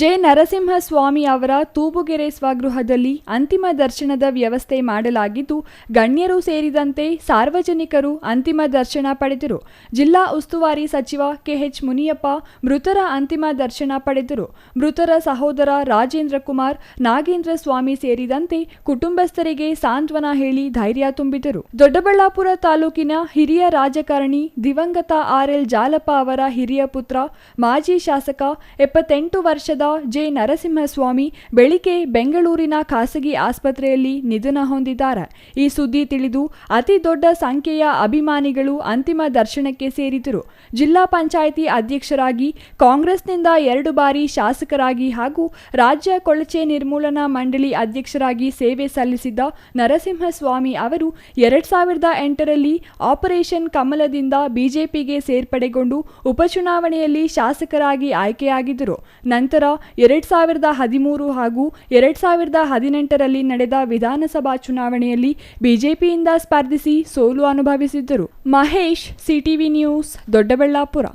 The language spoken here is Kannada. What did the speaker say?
ಜೆ. ನರಸಿಂಹಸ್ವಾಮಿ ಅವರ ತೂಬುಗೆರೆ ಸ್ವಗೃಹದಲ್ಲಿ ಅಂತಿಮ ದರ್ಶನದ ವ್ಯವಸ್ಥೆ ಮಾಡಲಾಗಿದ್ದು, ಗಣ್ಯರು ಸೇರಿದಂತೆ ಸಾರ್ವಜನಿಕರು ಅಂತಿಮ ದರ್ಶನ ಪಡೆದರು. ಜಿಲ್ಲಾ ಉಸ್ತುವಾರಿ ಸಚಿವ ಕೆಎಚ್ ಮುನಿಯಪ್ಪ ಮೃತರ ಅಂತಿಮ ದರ್ಶನ ಪಡೆದರು. ಮೃತರ ಸಹೋದರ ರಾಜೇಂದ್ರ ಕುಮಾರ್, ನಾಗೇಂದ್ರ ಸ್ವಾಮಿ ಸೇರಿದಂತೆ ಕುಟುಂಬಸ್ಥರಿಗೆ ಸಾಂತ್ವನ ಹೇಳಿ ಧೈರ್ಯ ತುಂಬಿದರು. ದೊಡ್ಡಬಳ್ಳಾಪುರ ತಾಲೂಕಿನ ಹಿರಿಯ ರಾಜಕಾರಣಿ ದಿವಂಗತ ಆರ್ಎಲ್ ಜಾಲಪ್ಪ ಅವರ ಹಿರಿಯ ಪುತ್ರ, ಮಾಜಿ ಶಾಸಕ, ಎಪ್ಪತ್ತೆಂಟು ವರ್ಷದ ಜೆ. ನರಸಿಂಹಸ್ವಾಮಿ ಬೆಳಿಗ್ಗೆ ಬೆಂಗಳೂರಿನ ಖಾಸಗಿ ಆಸ್ಪತ್ರೆಯಲ್ಲಿ ನಿಧನ ಹೊಂದಿದ್ದಾರೆ. ಈ ಸುದ್ದಿ ತಿಳಿದು ಅತಿ ದೊಡ್ಡ ಸಂಖ್ಯೆಯ ಅಭಿಮಾನಿಗಳು ಅಂತಿಮ ದರ್ಶನಕ್ಕೆ ಸೇರಿದರು ಜಿಲ್ಲಾ ಪಂಚಾಯಿತಿ ಅಧ್ಯಕ್ಷರಾಗಿ, ಕಾಂಗ್ರೆಸ್ನಿಂದ ಎರಡು ಬಾರಿ ಶಾಸಕರಾಗಿ ಹಾಗೂ ರಾಜ್ಯ ಕೊಳಚೆ ನಿರ್ಮೂಲನಾ ಮಂಡಳಿ ಅಧ್ಯಕ್ಷರಾಗಿ ಸೇವೆ ಸಲ್ಲಿಸಿದ್ದ ನರಸಿಂಹಸ್ವಾಮಿ ಅವರು ಎರಡ್ ಸಾವಿರದ ಎಂಟರಲ್ಲಿ ಆಪರೇಷನ್ ಕಮಲದಿಂದ ಬಿಜೆಪಿಗೆ ಸೇರ್ಪಡೆಗೊಂಡು ಉಪಚುನಾವಣೆಯಲ್ಲಿ ಶಾಸಕರಾಗಿ ಆಯ್ಕೆಯಾಗಿದ್ದರು. ನಂತರ ಎರಡ್ ಸಾವಿರದ ಹದಿಮೂರು ಹಾಗೂ ಎರಡ್ ಸಾವಿರದ ಹದಿನೆಂಟರಲ್ಲಿ ನಡೆದ ವಿಧಾನಸಭಾ ಚುನಾವಣೆಯಲ್ಲಿ ಬಿಜೆಪಿಯಿಂದ ಸ್ಪರ್ಧಿಸಿ ಸೋಲು ಅನುಭವಿಸಿದ್ದರು. Mahesh, CTV news, Doddaballapur.